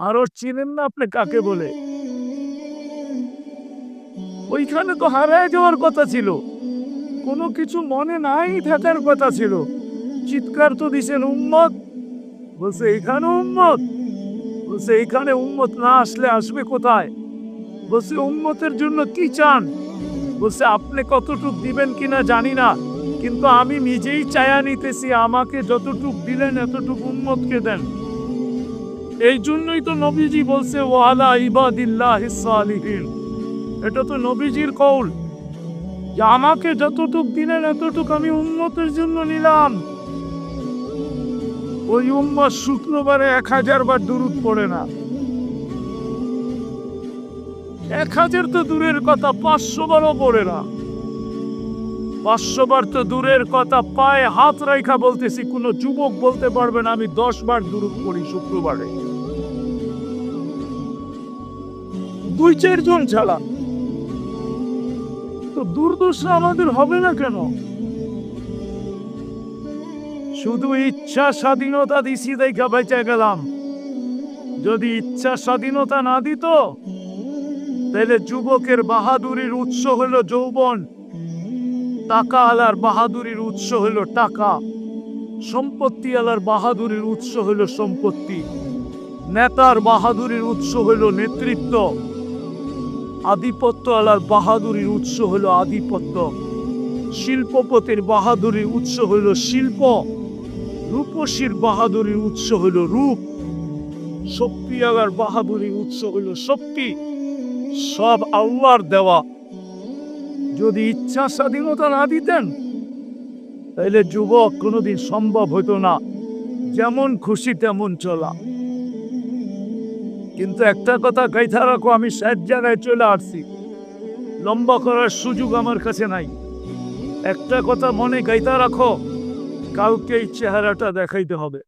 আরও চিনেন না আপনি কাকে বলে? ওইখানে তো হারায় যাওয়ার কথা ছিল। কোনো কিছু মনে নাই থাকার কথা ছিল। চিৎকার তো দিছেন উম্মত। বলছে, এখানে উম্মত? বলছে, এখানে উম্মত না আসলে আসবে কোথায়? বলছে, উম্মতের জন্য কি চান? বলছে, আপনি কতটুক দিবেন কিনা জানি না। কিন্তু আমি নিজেই চায়া নিতেছি, আমাকে যতটুক দিলেন এতটুক উন্মতকে দেন। এই জন্যই তো নবীজি বলছে, ওয়ালা ইবাদিল্লাহ এটা তো নবীজির কৌল। যে আমাকে যতটুক দিলেন, এতটুক আমি উন্মতের জন্য নিলাম। ওই উম্মত শুক্রবারে এক হাজার বার দূরত পড়ে না। এক হাজার তো দূরের কথা, পাঁচশো বারও পড়ে না। পাঁচশো বার তো দূরের কথা, পায়ে হাত রেখা বলতেছি, কোনো যুবক বলতে পারবে না, আমি দশ বার দূরত পড়ি শুক্রবারে। দুই চারজন ছাড়া তো দুর্দশা আমাদের হবে না কেন? শুধু ইচ্ছা স্বাধীনতা দিছি দেখা বেঁচে গেলাম। যদি ইচ্ছা স্বাধীনতা না দিত, তাহলে যুবকের বাহাদুরির উৎস হলো যৌবন। টাকা আলার বাহাদুরির উৎস হলো টাকা। সম্পত্তি আলার বাহাদুরির উৎস হলো সম্পত্তি। নেতার বাহাদুরির উৎস হলো নেতৃত্ব। আধিপত্য আলার বাহাদুরির উৎস হলো আধিপত্য। শিল্পপতির বাহাদুরির উৎস হলো শিল্প। রূপসীর বাহাদুরির উৎস হলো রূপ। শক্তি আলার বাহাদুরির উৎস হলো শক্তি। সব আল্লাহর দেওয়া। যদি ইচ্ছা স্বাধীনতা না দিতেন তাহলে যুবক কোনোদিন সম্ভব হতো না। যেমন খুশি, তেমন চলা। কিন্তু একটা কথা গাইথা রাখো, আমি ষাট জায়গায় চলে আসছি। লম্বা করার সুযোগ আমার কাছে নাই। একটা কথা মনে গাইতা রাখো, কাউকে এই চেহারাটা দেখাইতে হবে।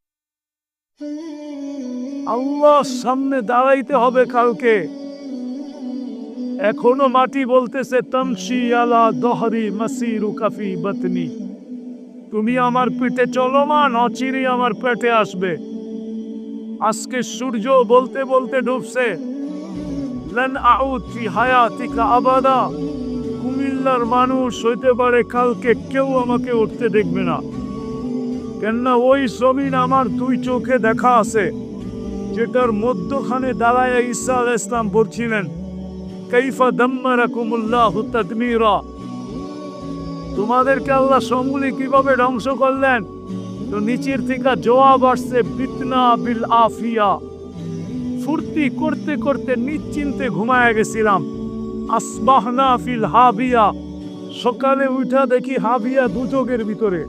আল্লাহ সামনে দাঁড়াইতে হবে কাউকে। এখনও মাটি বলতেছে, তমশি আলা দহরি মাসিরু কাফি বতনি। তুমি আমার পিঠে চলমান অচিরি আমার পেটে আসবে। আজকে সূর্য বলতে বলতে ডুবছে। লেন আউত ফি হায়াতিকা আবাদা। কুমিল্লার মানুষ হইতে পারে কালকে কেউ আমাকে উঠতে দেখবে না। কেননা ওই জমিন আমার দুই চোখে দেখা আছে, যেটার মধ্যখানে দাঁড়ায় ঈসা আল ইসলাম বলছিলেন, কাইফা দাম্মারাকুমুল্লাহু তাদমীরা। তোমাদেরকে আল্লাহ সমূলে কীভাবে ধ্বংস করলেন? তো নিচের থেকে জবাব আসছে, বিতনা বিল আফিয়া। ফুর্তি করতে করতে নিশ্চিন্তে ঘুমায় গেছিলাম। আসবাহনা ফিল হাবিয়া। সকালে উঠা দেখি হাবিয়া দুচোখের ভিতরে।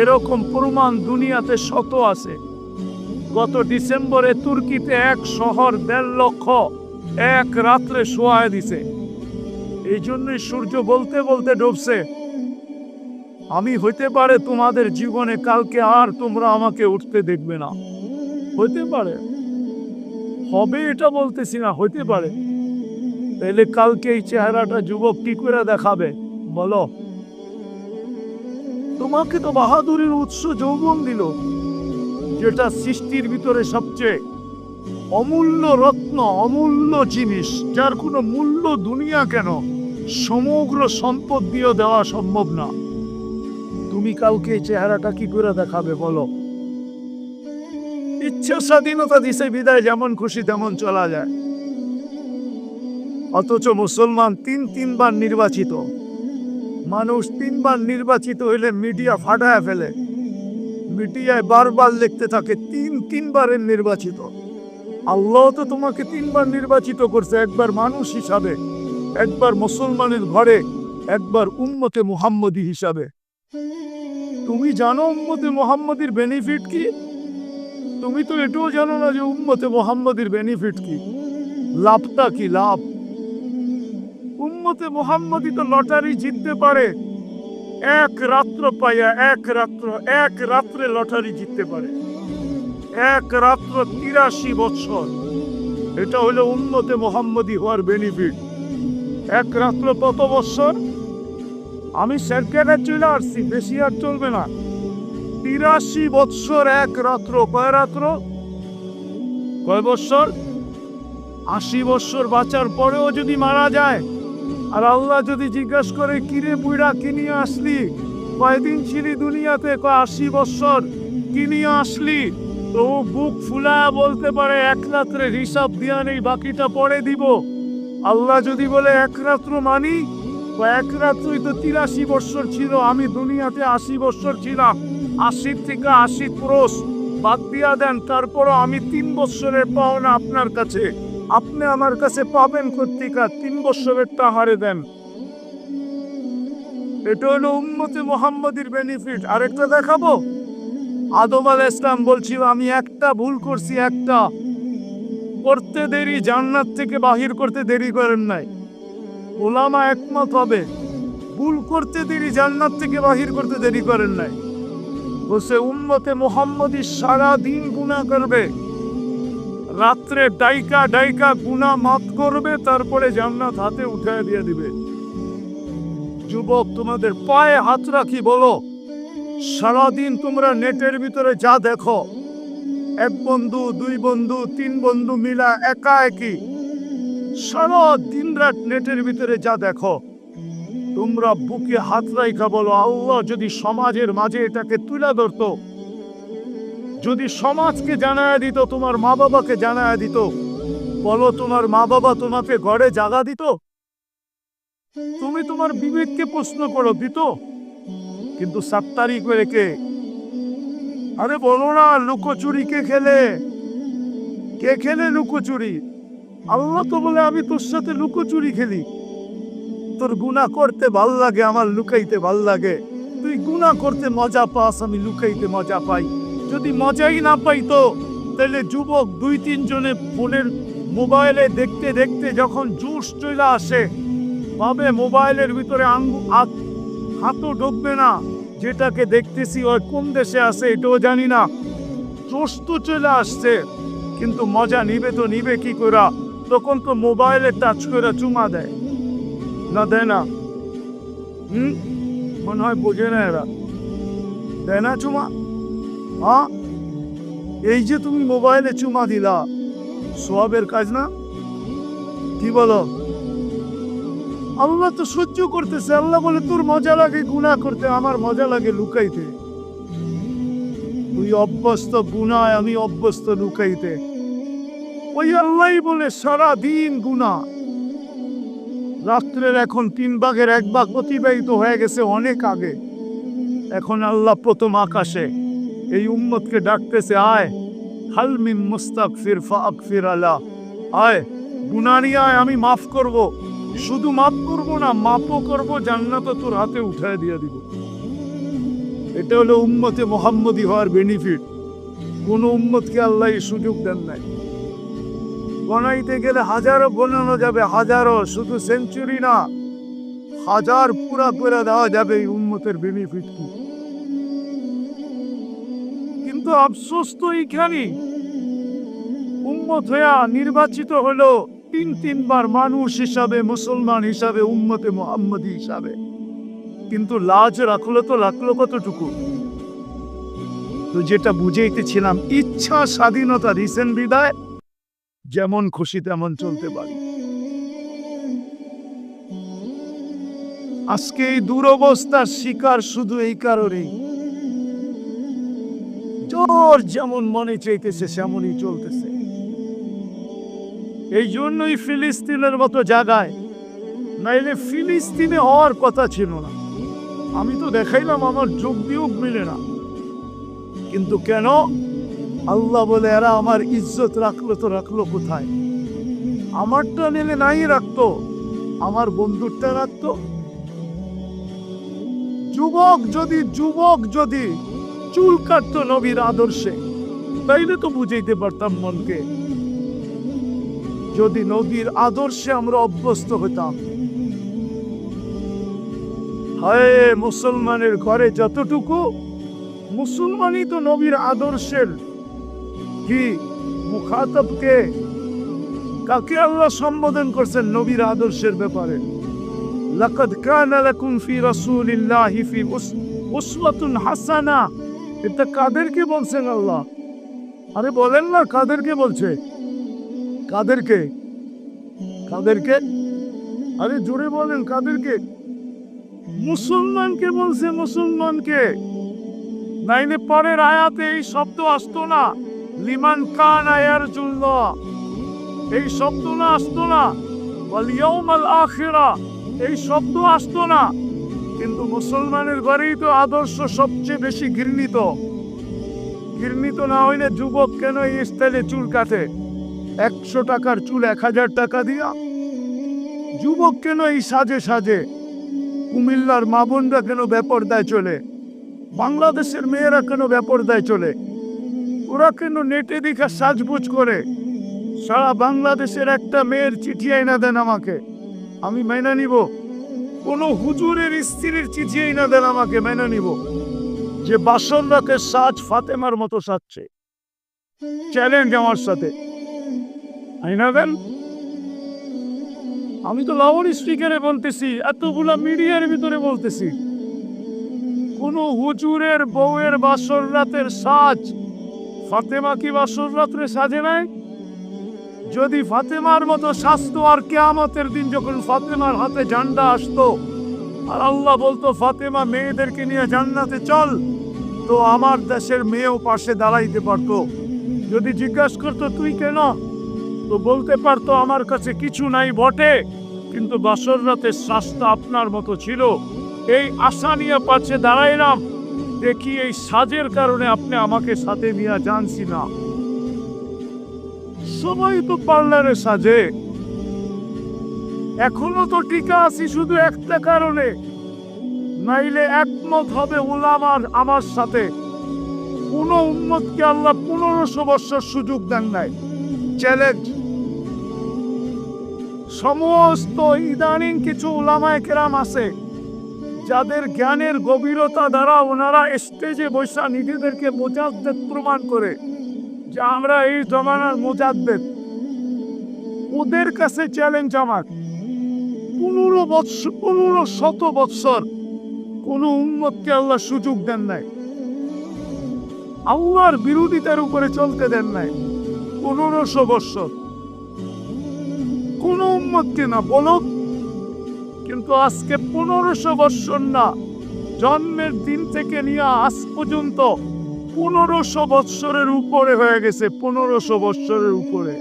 এরকম প্রমাণ দুনিয়াতে শত আছে। গত ডিসেম্বরে তুর্কিতে এক শহর দেড় লক্ষ এক রাত্রে শোয়ায় দিছে। এই জন্যই সূর্য বলতে বলতে ডুবছে। আমি হইতে পারে তোমাদের জীবনে কালকে আর তোমরা আমাকে উঠতে দেখবে না। হইতে পারে। হবে এটা বলতেছি না, হইতে পারে। তাইলে কালকে এই চেহারাটা যুবক কি করে দেখাবে? বলো। তোমাকে তো বাহাদুরের উৎস যৌবন দিল, যেটা সৃষ্টির ভিতরে সবচেয়ে অমূল্য রত্ন, অমূল্য জিনিস, যার কোনো মূল্য দুনিয়া কেন সমগ্র সম্পদ দিয়েও দেওয়া সম্ভব না। তুমি কাউকে চেহারাটা কি করে দেখাবে বলো? ইচ্ছা স্বাধীনতা দিছে বিদায় যেমন খুশি তেমন চলা যায়। অথচ মুসলমান তিন তিনবার নির্বাচিত। মানুষ তিনবার নির্বাচিত হইলে মিডিয়া ফাটায় ফেলে। মিডিয়ায় বারবার লিখতে থাকে, তিন তিনবারের নির্বাচিত। আল্লাহ তো তোমাকে তিনবার নির্বাচিত করছে, একবার মানুষ হিসাবে, একবার মুসলমানের ঘরে, একবার উম্মতে মুহাম্মদী হিসাবে। তুমি জানো উম্মতে মোহাম্মদীর বেনিফিট কি? তুমি তো এটাও জানো না যে উম্মতে মোহাম্মদীর বেনিফিট কি? লাভটা কি লাভ? উম্মতে মোহাম্মদী তো লটারি জিততে পারে। এক রাত্র পাইয়া এক রাত্র, এক রাত্রে লটারি জিততে পারে। এক রাত্র তিরাশি বছর। এটা হলো উন্নতে মোহাম্মদী হওয়ার বেনিফিট এক রাত্র কত বছর? আমি সেরকেটে চলে আসছি, বেশি আর চলবে না। তিরাশি বৎসর এক রাত্র, কয় রাত্র? কয় বৎসর? আশি বৎসর বাঁচার পরেও যদি মারা যায়, আর আল্লাহ যদি জিজ্ঞেস করে, কিরে বুড়া, কি নিয়ে আসলি? কয়দিন ছিলি দুনিয়াতে? কয়, আশি বৎসর, কি নিয়ে আসলি? তো বুক ফুলায়া বলতে পারে, এক রাত্রে হিসাব দিয়া নেই, বাকিটা পরে দিব। আল্লাহ যদি বলে, এক রাত্র মানি? তো এক রাত্রই তো তিরাশি বৎসর ছিল, আমি দুনিয়াতে আশি বৎসর ছিলাম। আশির থেকে আশি ক্রোশ বাদ দিয়া দেন, তারপরও আমি তিন বৎসরের পাওনা আপনার কাছে। আপনি আমার কাছে পাবেন কর্তিকা তিন বৎসরের হারে দেন। এটা হলো উম্মতে মোহাম্মদের বেনিফিট আরেকটা দেখাবো? আদম আল ইসলাম বলছি আমি একটা ভুল করছি, একটা। করতে দেরি, জান্নাত থেকে বাহির করতে দেরি করেন নাই। ওলামা একমত হবে। ভুল করতে দেরি জান্নাত থেকে বাহির করতে দেরি করেন নাই। বলছে উম্মতে মোহাম্মদী সারা দিন গুণা করবে। রাত্রে ডাইকা ডাইকা গুণা মাত করবে, তারপরে জান্নাত হাতে উঠায় দিয়ে দিবে। যুবক, তোমাদের পায়ে হাত রাখি, বলো সারাদিন তোমরা নেটের ভিতরে যা দেখো, এক বন্ধু, দুই বন্ধু, তিন বন্ধু মিলা একা একই। সারা দিন রাত নেটের ভিতরে যা দেখো, তোমরা বুকে হাত রাইখা বলো, আল্লাহ যদি সমাজের মাঝে এটাকে তুলে ধরতো, যদি সমাজকে জানায় দিত, তোমার মা বাবাকে জানায় দিত, বলো তোমার মা বাবা তোমাকে ঘরে জাগা দিত? তুমি তোমার বিবেককে প্রশ্ন করো, দিত? কিন্তু সাত্তারি করে কে আরে বলো না, লুকোচুরি কে খেলে? কে খেলে লুকোচুরি? আল্লাহ তো বলে, আমি তোর সাথে লুকোচুরি খেলি। তোর গুণা করতে ভালো লাগে, আমার লুকাইতে ভালো লাগে। তুই গুণা করতে মজা পাস, আমি লুকাইতে মজা পাই। যদি মজাই না পাই তো, তাহলে যুবক দুই তিনজনে ফোনের মোবাইলে দেখতে দেখতে যখন জুস চলে আসে, ভাবে মোবাইলের ভিতরে আঙ্গু, হাত- হাতও ঢুকবে না। যেটাকে দেখতেছি ওই কোন দেশে আছে এটাও জানি না। জোশ তো চলে আসছে, কিন্তু মজা নিবে তো নিবে কি করা তখন তো মোবাইলে টাচ করে চুমা দেয়। না দেয় না। হুম? মনে হয় বোঝে না এরা। দেয় না চুমা? হ্যাঁ এই যে তুমি মোবাইলে চুমা দিলা সবের কাজ না? কি বলো? আল্লাহ তো সহ্য করতেছে। আল্লাহ বলে, তোর মজা লাগে গুণা করতে। আমার মজা লাগে লুকাইতে। তুই অভ্যস্ত, গুনায় আমি অভ্যস্ত লুকাইতে। ওই আল্লাহ বলে সারা দিন গুণা রাত্রের এখন তিন ভাগের এক ভাগ অতিবাহিত হয়ে গেছে অনেক আগে। এখন আল্লাহ প্রথম আকাশে এই উম্মতকে ডাকতেছে, আয় হালমিন মুস্তাক ফির ফাক ফির আলা। আয় গুনারি আয়, আমি মাফ করব। শুধু মাফ করব না, মাপও করব, জান্নাত তোর হাতে উঠায় দিয়ে দিব। এটা হলো উম্মতে মোহাম্মদী হওয়ার বেনিফিট কোনো উম্মতকে আল্লাহ সুযোগ দেন নাই। গনাইতে গেলে হাজারো গোনানো যাবে, হাজারো, শুধু সেঞ্চুরি না। হাজার পুরা করে দেওয়া যাবে এই উম্মতের বেনিফিট কি। কিন্তু আফসোস তো এইখানে। উম্মত হইয়া নির্বাচিত হলো তিন, তিনবার মানুষ হিসাবে, মুসলমান হিসাবে, উম্মতে মোহাম্মদী হিসাবে। কিন্তু লাজ রাখল তো রাখল কতটুকু? তো যেটা বুঝেইতেছিলাম, ইচ্ছা স্বাধীনতা রিসেন্ট বিদায় যেমন খুশি তেমন চলতে পারি। আজকে এই দুরবস্থার শিকার শুধু এই কারণেই। জোর যেমন মনে চাইতেছে, সেমনই চলতেছে। এই জন্যই ফিলিস্তিনের মতো জায়গায়, নাইলে ফিলিস্তিনে হওয়ার কথা ছিল না। আমি তো দেখাইলাম, আমার যোগ বিয়োগ মিলে না। কিন্তু কেন আল্লাহ বলে, এরা আমার ইজ্জত রাখল তো রাখল কোথায়? আমারটা নিলে নাই রাখতো, আমার বন্ধুরটা রাখতো। যুবক যদি যুবক যদি চুল কাটতো নবীর আদর্শে, তাইলে তো বুঝাইতে পারতাম মনকে। যদি নবীর আদর্শে আমরা অভ্যস্ত হতাম। হায়, মুসলমানের ঘরে যতটুকু, মুসলমানই তো নবীর আদর্শের কি মুখাতবকে কাকে আল্লাহ সম্বোধন করছেন নবীর আদর্শের ব্যাপারে? লাকাদ কানা লাকুম ফি রাসূলিল্লাহি ফি উস- উসওয়াতুন হাসানা। এটা কাদেরকে বলছেন আল্লাহ? আরে বলেন না, কাদেরকে বলছে? কাদেরকে? কাদেরকে? আরে জোরে বলেন, কাদেরকে? মুসলমানকে বলছে মুসলমানকে। নাইলে পরের আয়াতে এই শব্দ আসতো না। লিমান কান আয়ার জুল্ল এই শব্দ না আসতো না। ওয়াল ইয়াউমাল আখিরা। এই শব্দ আসতো না। কিন্তু মুসলমানের ঘরেই তো আদর্শ সবচেয়ে বেশি ঘৃণিত। ঘৃণিত না হইলে যুবক কেন এই স্টাইলে চুল কাটে? একশো টাকার চুল এক হাজার টাকা দিয়া? যুবক কেন এই সাজে সাজে? কুমিল্লার মা বোনরা কেন বেপরদায় চলে? বাংলাদেশের মেয়েরা কেন বেপরদায় চলে? ওরা কেন নেটে দেখা সাজগুজ করে? সারা বাংলাদেশের একটা মেয়ের চিঠি আইনা দেন আমাকে। আমি মেনে নিব। কোনো হুজুরের স্ত্রীর চিঠি আইনা দেন আমাকে, মেনে নিব। যে বাসনরাকে সাজ ফাতেমার মতো সাজছে। চ্যালেঞ্জ আমার সাথে। আইনা দেন। আমি তো লাউড স্পিকারে বলতেছি, এতগুলা মিডিয়ার ভিতরে বলতেছি। কোন হুজুরের বউয়ের বাসর রাতের সাজ ফাতেমা কি বাসর রাত্রে সাজে নাই? যদি ফাতেমার মতো স্বাস্থ্য আর কেয়ামতের দিন যখন ফাতেমার হাতে ঝান্ডা আসতো, আর আল্লাহ বলতো, ফাতেমা, মেয়েদেরকে নিয়ে জান্নাতে চল, তো আমার দেশের মেয়েও পাশে দাঁড়াইতে পারতো। যদি জিজ্ঞাসা করতো, তুই কেন? তো বলতে পারতো, আমার কাছে কিছু নাই বটে, কিন্তু বাসর রাতের শ্বাসটা আপনার মতো ছিল। এই আশা নিয়ে পাশে দাঁড়াইলাম দেখি এই সাজের কারণে আপনি আমাকে সাথে নিয়ে জানছি না সবাই তো পার্লারে সাজে। এখনও তো টিকা আছি শুধু একটা কারণে। নাইলে একমত হবে উলামার আমার সাথে। কোন উন্মতকে আল্লাহ পনেরোশো বছর সুযোগ দেন নাই। চ্যালেঞ্জ সমস্ত ইদানিং কিছু উলামায় কেরাম আছে। যাদের জ্ঞানের গভীরতা দ্বারা ওনারা স্টেজে বসা নিজেদেরকে মোজাদ্দেদ প্রমাণ করে যে আমরা এই জমানার মোজাদ্দেদ ওদের কাছে চ্যালেঞ্জ আমার। পনেরো বৎসর পনেরো শত বৎসর কোনো উন্মতকে আল্লাহ সুযোগ দেন নাই। আল্লাহর বিরোধিতার উপরে চলতে দেন নাই। পনেরোশো বৎসর। কোন উন্মতকে না বলো কিন্তু আজকে পনেরোশো বৎসর না, জন্মের দিন থেকে নিয়ে আজ পর্যন্ত পনেরোশো বৎসরের উপরে হয়ে গেছে, পনেরোশো বৎসরের উপরে।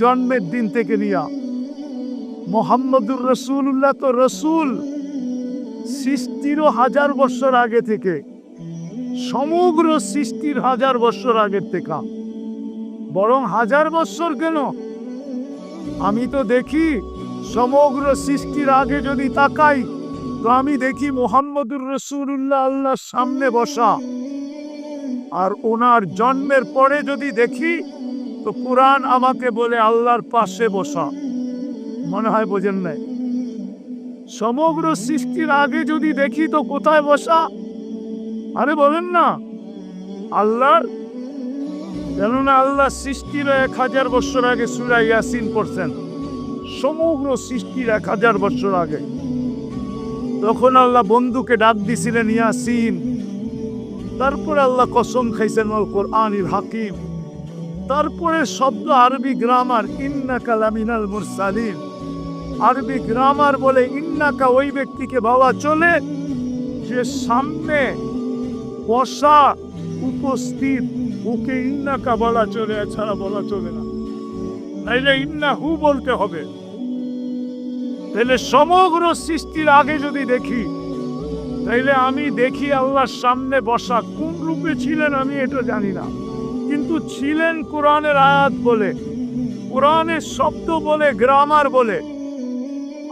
জন্মের দিন থেকে নিয়া মোহাম্মদুর রসুল্লাহ তো রসুল সৃষ্টিরও হাজার বছর আগে থেকে, সমগ্র সৃষ্টির হাজার বছর আগের থেকে। বরং হাজার বছর কেন? আমি তো দেখি সমগ্র সৃষ্টির আগে যদি তাকাই, তো আমি দেখি মোহাম্মদুর রসুল্লাহ আল্লাহর সামনে বসা। আর ওনার জন্মের পরে যদি দেখি, তো কোরআন আমাকে বলে আল্লাহর পাশে বসা। মনে হয় বোঝেন নাই? সমগ্র সৃষ্টির আগে যদি দেখি, তো কোথায় বসা? আরে বলেন না। আল্লাহর? কেননা আল্লাহ সৃষ্টির এক হাজার বছর আগে সুরা ইয়াসিন পড়ছেন। সমগ্র সৃষ্টির এক হাজার বছর আগে। তখন আল্লাহ বন্ধুকে ডাক দিছিলেন, ইয়াসিন। তারপরে আল্লাহ কসম খাইছেন অল কোরআনিল হাকিম। তারপরে শব্দ আরবি গ্রামার ইন্না কালামিনাল মুরসালিন। আরবি গ্রামার বলে, ইন্নাকা ওই ব্যক্তিকে বাবা চলে যে সামনে বসা, উপস্থিত, ওকে ইন্নাকা বলা চলে, এছাড়া বলা চলে না। নাইলে ইন্না হু বলতে হবে। তাহলে সমগ্র সৃষ্টির আগে যদি দেখি তাইলে আমি দেখি আল্লাহর সামনে বসা কোন রূপে ছিলেন আমি এটা জানি না। কিন্তু ছিলেন কোরআনের আয়াত বলে, কোরআনের শব্দ বলে, গ্রামার বলে।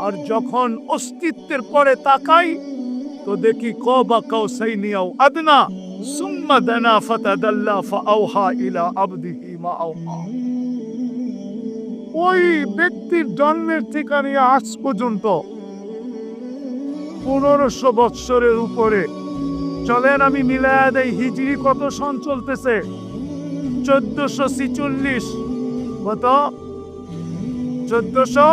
আর যখন অস্তিত্বের পরে তাকাই, তো দেখি ক বা কাউ সেই নিয়াও আদনা, সুম্মা দানা ফাতাদাল্লা ফাআওহা ইলা আবদিহি মা আওহা। ওই ব্যক্তির জন্মের থেকে নিয়ে আজ পর্যন্ত পনেরোশো বৎসরের উপরে। চলেন, আমি মিলায়া দেই হিজড়ি কত সন চলতেছে? চোদ্দশো ছিচল্লিশ। কত? চোদ্দশো?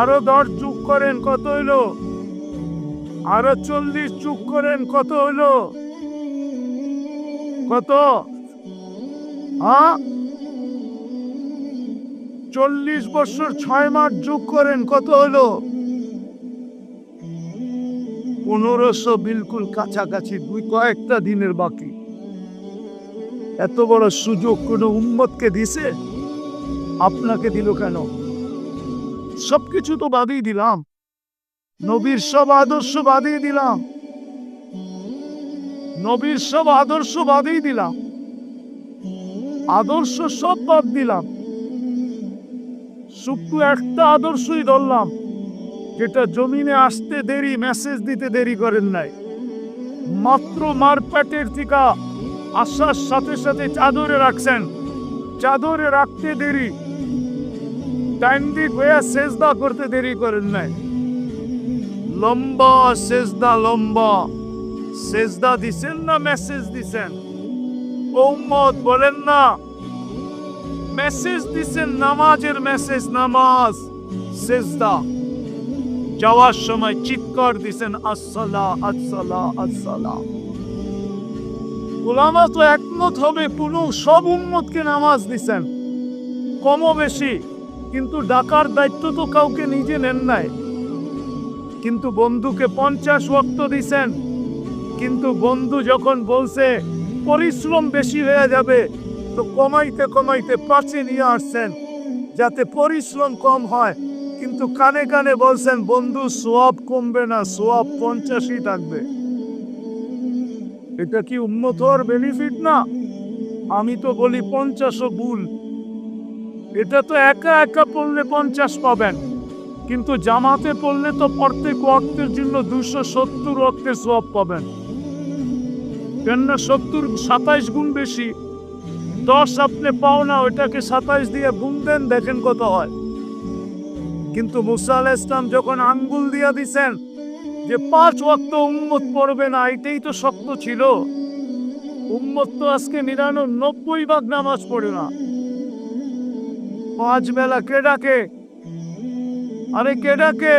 আরও দশ যুগ করেন কত হইল? আরও চল্লিশ যুগ করেন কত হইল? কত? হ্যাঁ চল্লিশ বছর ছয় মাস যোগ করেন, কত হলো? পনেরোশো বিলকুল কাছাকাছি, দুই কয়েকটা দিনের বাকি। এত বড় সুযোগ কোনো উম্মতকে দিছে? আপনাকে দিল কেন? সবকিছু তো বাদই দিলাম। নবীর সব আদর্শ বাদই দিলাম। নবীর সব আদর্শ বাদই দিলাম। আদর্শ সব বাদ দিলাম। শুধু একটা আদর্শই ধরলাম, যেটা জমিনে আসতে দেরি মেসেজ দিতে দেরি করেন নাই। মাত্র মারপ্যাটের টিকা আসার সাথে সাথে চাদরে রাখছেন, চাদরে রাখতে দেরি। টাইম দিক হয়ে সেজদা করতে দেরি করেন নাই। লম্বা, সেজদা লম্বা। সেজদা দিছেন না মেসেজ দিছেন? উম্মত বলেন না। মেসেজ দিছেন নামাজের মেসেজ, নামাজ, সেজদা। যাওয়ার সময় চিৎকার দিছেন, আসসালা আসসালা আসসালা। ওলামা তো একমত হবে, পুরো সব উম্মতকে নামাজ দিছেন। কমও বেশি, কিন্তু ডাকার দায়িত্ব তো কাউকে নিজে নেন নাই। কিন্তু বন্ধুকে পঞ্চাশ ওয়াক্ত দিছেন, কিন্তু বন্ধু যখন বলছে, পরিশ্রম বেশি হয়ে যাবে তো কমাইতে কমাইতে পাঁচে নিয়ে আসছেন, যাতে পরিশ্রম কম হয়। কিন্তু কানে কানে বলছেন, বন্ধু, সোয়াব কমবে না, সোয়াব পঞ্চাশই থাকবে। এটা কি উন্নতর বেনিফিট না? আমি তো বলি পঞ্চাশও ভুল। এটা তো একা একা পড়লে পঞ্চাশ পাবেন। কিন্তু জামাতে পড়লে তো প্রত্যেক অর্থের জন্য দুশো সত্তর ওয়াক্তের সব পাবেন। কেননা সত্তর সাতাইশ গুণ বেশি। দশ আপনি পাও না, ওইটাকে সাতাইশ দিয়ে গুণ দেন, দেখেন কত হয়। কিন্তু মুসা আলাহ ইসলাম যখন আঙ্গুল দিয়া দিছেন যে পাঁচ ওয়াক্ত উম্মত পড়বে না, এটাই তো শক্ত ছিল। উম্মত তো আজকে নিরানব্বই ভাগ নামাজ পড়ে না। পাঁচ বেলা কে ডাকে? আরে কে ডাকে?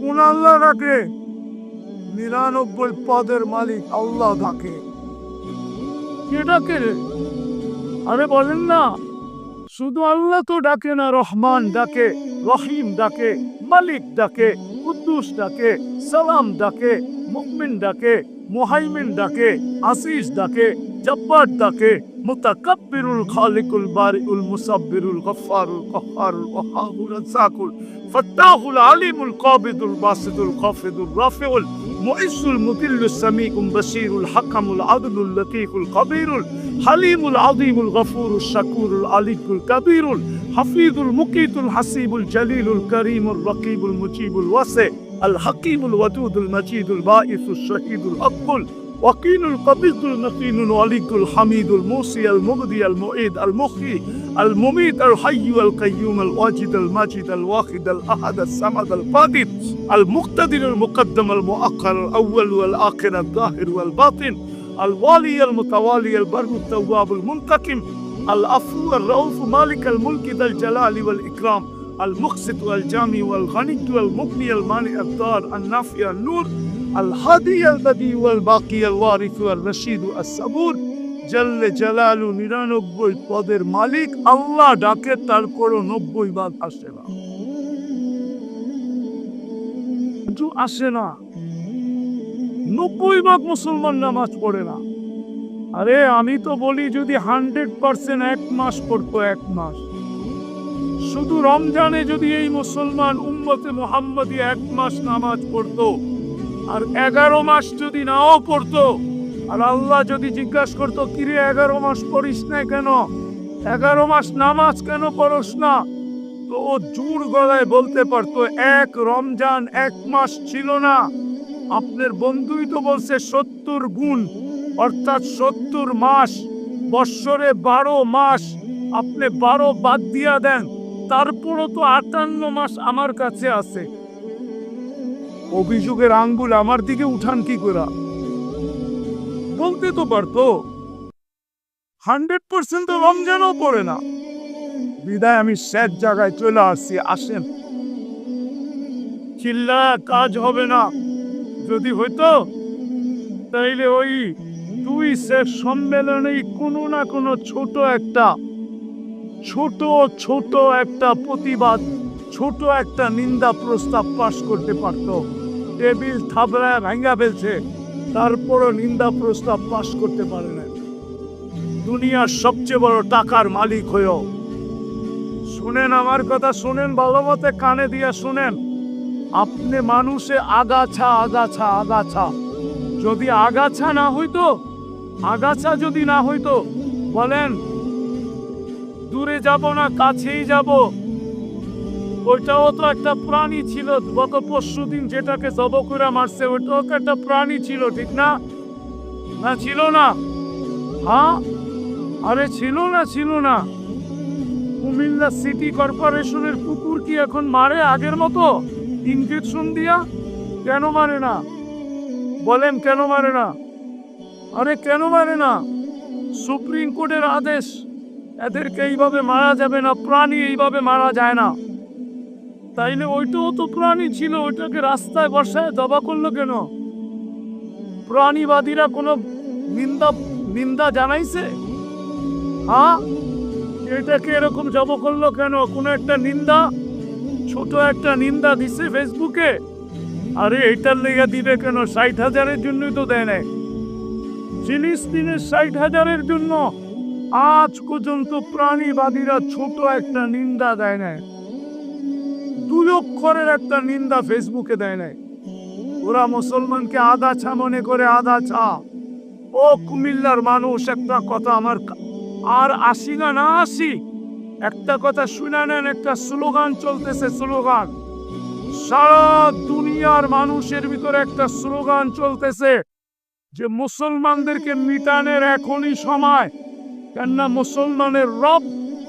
কোন আল্লাহ ডাকে? নিরানব্বই পদের মালিক আল্লাহ ডাকে। কে ডাকে রে? আরে বলেন না। শুধু আল্লাহ তো ডাকে না, রহমান ডাকে, রহিম ডাকে, মালিক ডাকে, কুদ্দুস ডাকে, সালাম ডাকে মুকমিন ডাকে, মুহাইমিন ডাকে, আসিস ডাকে, জব্বার ডাকে, মুতাকাব্বিরুল খালিকুল বারিউল মুসাব্বিরুল গফফারুল কহ্হারুল ওয়াহাবুল রাজ্জাকুল ফাত্তাহুল আলিমুল কাবিদুল বাসিদুল খাফিদুল রাফিউল المعز المذل السميع البصير الحكم العدل اللطيف القبير الحليم العظيم الغفور الشكور العلي الكبير الحفيظ المقيت الحسيب الجليل الكريم الرقيب المجيب الواسع الحكيم الودود المجيد البائس الشهيد الحق وكيل القبيض المتين الولي الحميد الموصي المبدي المعيد المحيي المميت الحي القيوم الواجد الماجد الواحد الأحد الصمد القادر المقتدر المقدم المؤخر الأول والآخر الظاهر والباطن الوالي المتوالي البر التواب المنتقم العفو الرؤوف مالك الملك ذا الجلال والإكرام المقسط والجامي والغني والمغني المانع الدار النافع النور الهادي البديع والباقي الوارث والرشيد الصبور জল্লে জালালু নিরানব্বই পদের মালিক আল্লাহ ডাকে তারপরও নব্বই ভাগ আসে না কিন্তু আসে না নব্বই ভাগ মুসলমান নামাজ পড়ে না আরে আমি তো বলি যদি হান্ড্রেড পার্সেন্ট এক মাস পড়তো এক মাস শুধু রমজানে যদি এই মুসলমান উম্মতে মোহাম্মদী এক মাস নামাজ পড়তো আর এগারো মাস যদি নাও পড়তো, আর আল্লাহ যদি জিজ্ঞাসা করতো, কিরে, এগারো মাস পড়িস না কেন? এগারো মাস নামাজ কেন পড়স না? তো ও জোর গলায় বলতে পারতো, এক রমজান এক মাস ছিল না। আপনার বন্ধুই তো বলছে সত্তর গুণ, অর্থাৎ সত্তর মাস, বৎসরে বারো মাস আপনি বারো বাদ দিয়া দেন। তারপরও তো আটান্ন মাস আমার কাছে আছে। অভিযোগের আঙ্গুল আমার দিকে উঠান কি করা বলতে তো পারতো। হান্ড্রেড পার্সেন্ট তো রমজানও পড়ে না। বিদায় আমি স্যার জায়গায় চলে আসছি, আসেন। চিল্লা, কাজ হবে না। যদি হইতো, তাইলে ওই দুই স্যার সম্মেলনেই কোনো না কোনো ছোট একটা, ছোট ছোট একটা প্রতিবাদ, ছোট একটা নিন্দা প্রস্তাব পাশ করতে পারত। টেবিল থাবড়ায় ভাঙ্গা ফেলছে। তারপরও নিন্দা প্রস্তাব পাশ করতে পারে না দুনিয়ার সবচেয়ে বড় টাকার মালিক হয়েও। শুনেন আমার কথা, শুনেন, ভালো মতে কানে দিয়ে শুনেন। আপনি মানুষে আগাছা আগাছা আগাছা। যদি আগাছা না হইতো, আগাছা যদি না হইতো, বলেন, দূরে যাব না, কাছেই যাব। ওইটাও তো একটা প্রাণী ছিল। গত পরশু দিন যেটাকে জব করে মারছে, ওইটাও তো একটা প্রাণী ছিল, ঠিক না? না, ছিল না। হ্যাঁ? আরে, ছিল না ছিল না। কুমিল্লা সিটি কর্পোরেশনের কুকুর কি এখন মারে আগের মতো? ইনজেকশন দিয়া? কেন মারে না? বলেন, কেন মারে না? আরে, কেন মারে না? সুপ্রিম কোর্টের আদেশ। এদেরকে এইভাবে মারা যাবে না, প্রাণী এইভাবে মারা যায় না। তাইলে ওইটাও তো প্রাণী ছিল, ওইটাকে রাস্তায় বসায় দবা করল কেন? প্রাণীবাদীরা কোনো নিন্দা নিন্দা জানাইছে? হ্যাঁ? এটাকে এরকম জব করল কেন? কোনো একটা নিন্দা? ছোট একটা নিন্দা দিছে ফেসবুকে? আরে এটার লেগে দিবে কেন? ষাট হাজারের জন্যই তো দেয় নাই। ফিলিস্তিনের ষাট হাজারের জন্য আজ পর্যন্ত প্রাণীবাদীরা ছোট একটা নিন্দা দেয় নাই। দুই অক্ষরের একটা নিন্দা ফেসবুকে দেয় নাই। ওরা মুসলমানকে আগাছা মনে করে আগাছা ও কুমিল্লার মানুষ, একটা কথা আমার আর আসি না না আসি। একটা কথা শুনে নেন, একটা স্লোগান চলতেছে, স্লোগান। সারা দুনিয়ার মানুষের ভিতরে একটা স্লোগান চলতেছে যে মুসলমানদেরকে মিটানের এখনই সময়। কেননা মুসলমানের রব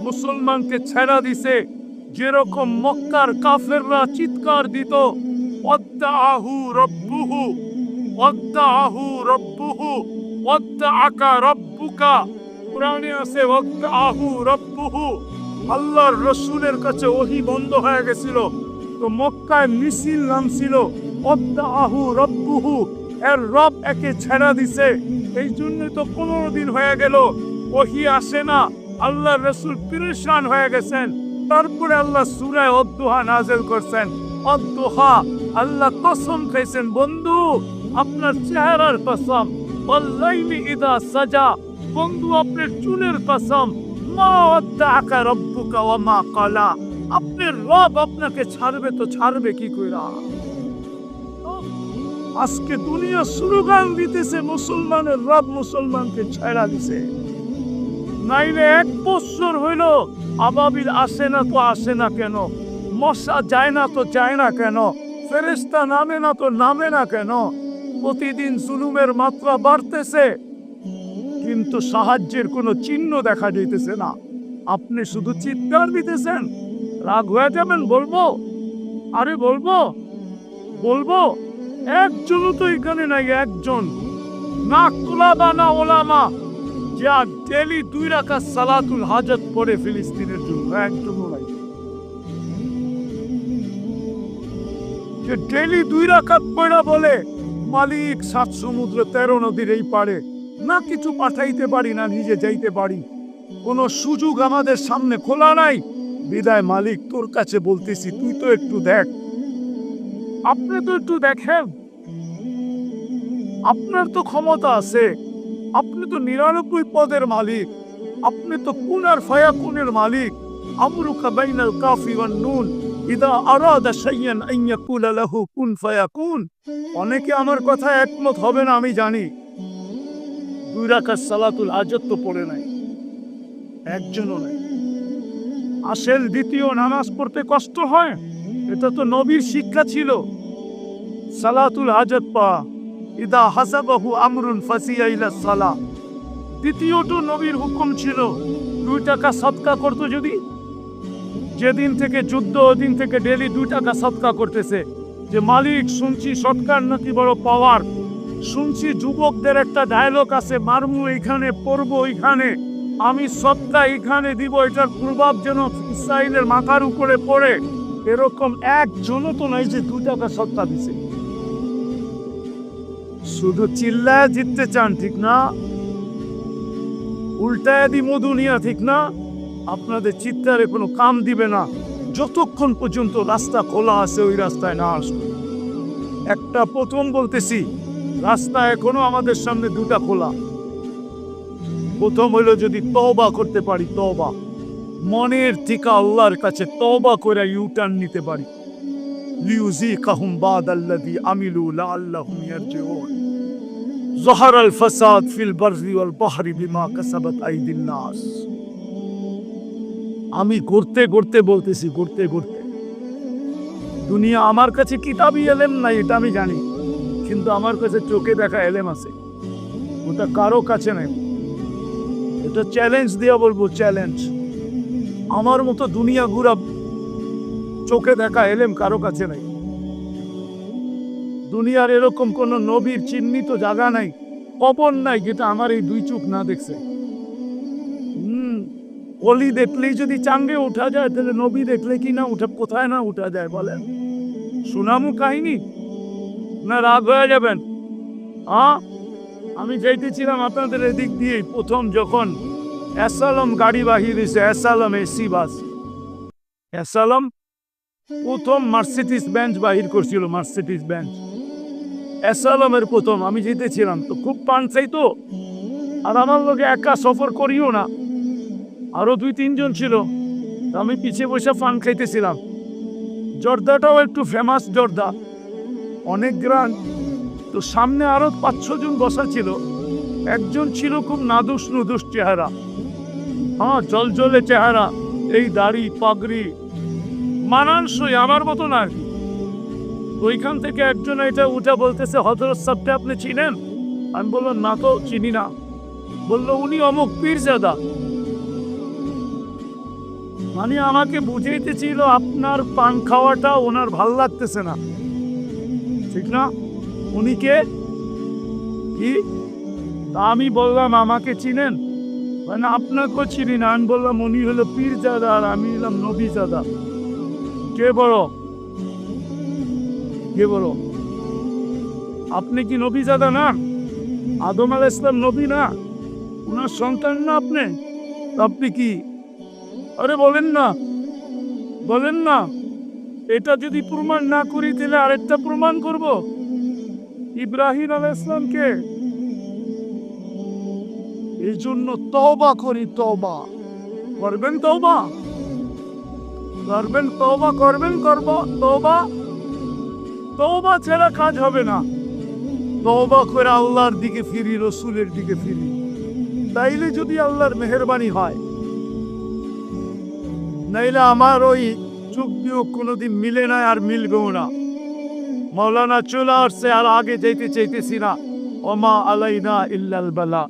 মুসলমানকে ছেড়া দিছে। যেরকম মক্কার কাফেররা চিৎকার দিত আহু রব্বুহু আহু রব্বুহু আকা রব্বুকা। কোরআনে আছে আহু রব্বুহু। আল্লাহর রসুলের কাছে ওহি বন্ধ হয়ে গেছিল। তো মক্কায় মিছিল নামছিল আহু রব্বুহু, এর রব একে ছেড়া দিছে। এই জন্য তো পনেরো দিন হয়ে গেল, ওহি আসে না। আল্লাহ রসুল পিরেশান হয়ে গেছেন। তারপরে আল্লাহ সুরায় অদ্দোহা নাজেল করছেন। অদ্দোহা, আল্লাহ কসম খাইছেন, বন্ধু, আপনার চেহারার কসম অল্লাইনি ইদা সাজা। বন্ধু, আপনার চুলের কসম, মা ওয়াদ্দাআকা রব্বুকা ওয়া মা ক্বালা। আপনার রব আপনাকে ছাড়বে তো ছাড়বে কি কইরা? আজকে দুনিয়া স্লোগান দিতেছে, মুসলমানের রব মুসলমানকে ছেড়া দিছে। নাইলে এক বছর হইল আবাবিল আসে না তো আসে না কেন? মশা যায় না তো যায় না কেন? ফেরেস্তা নামে না তো নামে না কেন? প্রতিদিন জুলুমের মাত্রা বাড়তেছে। কিন্তু সাহায্যের কোনো চিহ্ন দেখা যাইতেছে না। আপনি শুধু চিৎকার দিতেছেন। রাগ হয়ে যাবেন, বলব? আরে বলব? বলব? একজনও তো এখানে নাই, একজন। না কুলাবা, না ওলামা। যা ডেলি দুই রাখা সালাতুল হাজত পড়ে ফিলিস্তিনের জন্য। নাই যে ডেলি দুই রাখাত পড়া বলে মালিক সাত সমুদ্র তেরো নদীর এই পারে না কিছু পাঠাইতে পারি, না নিজে যাইতে পারি। কোনো সুযোগ আমাদের সামনে খোলা নাই। বিদায় মালিক তোর কাছে বলতেছি, তুই তো একটু দেখ। আপনি তো একটু দেখেন। আপনার তো ক্ষমতা আছে। আপনি তো নিরানব্বই পদের মালিক। আপনি তো কুন আর ফায়া কুনের মালিক। আমরুকা বাইনাল কাফি ওয়ান নুন। ইদা আরাদা শাইয়ান আন ইয়াকুলা লাহু কুন ফায়াকুন। অনেকে আমার কথা একমত হবে না, আমি জানি। দুই রাকাত সালাতুল হাজত তো পড়ে নাই। একজনও নাই। আসেল দ্বিতীয় নামাজ পড়তে কষ্ট হয়? এটা তো নবীর শিক্ষা ছিল। সালাতুল হাজত পা ইদা হাসাবাহু আমরুন ফাসিয়া ইলা সালা দ্বিতীয়টো নবীর হুকুম ছিল, দুই টাকা সৎকা করতো যদি। যেদিন থেকে যুদ্ধ, ওদিন থেকে ডেলি দুই টাকা সৎকা করতেছে। যে মালিক, শুনছি সৎকার নাকি বড় পাওয়ার। শুনছি যুবকদের একটা ডায়লগ আছে, মারমু এইখানে পড়ব এইখানে আমি সৎকা এইখানে দিব, এটার প্রভাব যেন ইসরায়েলের মাথার উপরে পড়ে। এরকম একজনও তো নাই যে দু টাকা সৎকা দিছে। শুধু চিল্লায় জিততে চান, ঠিক না? উল্টায় দি মধু নিয়া, ঠিক না? আপনাদের চিৎকারে কোনো কাম দিবে না। যতক্ষণ পর্যন্ত রাস্তা খোলা আছে, ওই রাস্তায় না আসবে। একটা প্রথম বলতেছি, রাস্তা এখনও আমাদের সামনে দুটা খোলা। প্রথম হলো যদি তওবা করতে পারি তবা মনের থেকে আল্লাহর কাছে তবা করে ইউটার্ন নিতে পারি। লিউজিকাহুম বাদাল্লাযী আমিলু লাআল্লাহুম ইয়ারজিউন। ظهر আল ফসাদ ফিল والبحر بما كسبت বিমা الناس. আমি করতে করতে বলতেছি করতে করতে দুনিয়া আমার কাছে কিতাবই এলেম নাই, এটা আমি জানি। কিন্তু আমার কাছে চোখে দেখা এলেম আছে। ওটা কারও কাছে নেই। এটা চ্যালেঞ্জ দিয়ে বলব চ্যালেঞ্জ আমার মতো দুনিয়া ঘুরা চোখে দেখা এলেম কারও কাছে নেই। দুনিয়ার এরকম কোন নবীর চিহ্নিত জায়গা নাই কবর নাই যেটা আমার এই দুই চোখ না দেখছে। হুম, অলি দেখলেই যদি চাঙ্গে উঠা যায়, তাহলে নবী দেখলে কি না উঠা, কোথায় না উঠা যায় বলেন? সুনামু কাহিনী? না রাগ হয়ে যাবেন? আ, আমি যাইতেছিলাম আপনাদের এদিক দিয়ে প্রথম যখন অ্যাসালম গাড়ি বাহির হয়েছে অ্যাসালম এসি বাস। অ্যাসালম প্রথম মার্সিডিস বেঞ্চ বাহির করছিল মার্সিডিস বেঞ্চ। অ্যাসালমের প্রথম, আমি যেতেছিলাম তো, খুব পান চাই তো। আর আমার লোকে একা সফর করিও না। আরও দুই, তিনজন ছিল আমি পিছিয়ে বসে ফান খাইতেছিলাম। জর্দাটাও একটু ফেমাস জর্দা। অনেক গ্রান। তো সামনে আরও পাঁচ জন বসা ছিল। একজন ছিল খুব নাদুস নুদুস চেহারা। হ্যাঁ জলজলে চেহারা, এই দাড়ি, পাগড়ি। মানানসই, আমার মতো না আর কি। ওইখান থেকে একজন এটা উঠে বলতেছে হজরত সাহেবটা আপনি চিনেন? আমি বললাম, না তো, চিনি না। বলল, উনি অমুক পীরজাদা। মানে আমাকে বুঝাইতেছিল আপনার পান খাওয়াটা ওনার ভালো লাগতেছে না। ঠিক না? উনি কে? কি? তা আমি বললাম, আমাকে চিনেন? মানে আপনাকেও চিনি না। আমি বললাম, উনি হলো পীরজাদা আর আমি হলাম নবীজাদা। কে বড় কে বড় আপনি কি নবীজাদা না? আদম আল ইসলাম নবী না? ওনার সন্তান না আপনি? আপনি কি? আরে বলেন না। বলেন না। এটা যদি প্রমাণ না করি, তাহলে আরেকটা প্রমাণ করব। ইব্রাহিম আল ইসলামকে এই জন্য তবা করি তবা করবেন তওবা? করবেন তবা করবেন, করব, তওবা তওবা ছাড়া কাজ হবে না। তওবা করে আল্লাহর দিকে ফিরি, রসুলের দিকে ফিরি। তাইলে যদি আল্লাহর মেহরবানি হয়, নাইলে আমার ওই দিয়েও কোনোদিন মিলে না আর মিলবেও না। মৌলানা চলে আসছে, আর আগে যেতে চাইতেছি না। ওমা আলাইনা ইল্লাল বালা।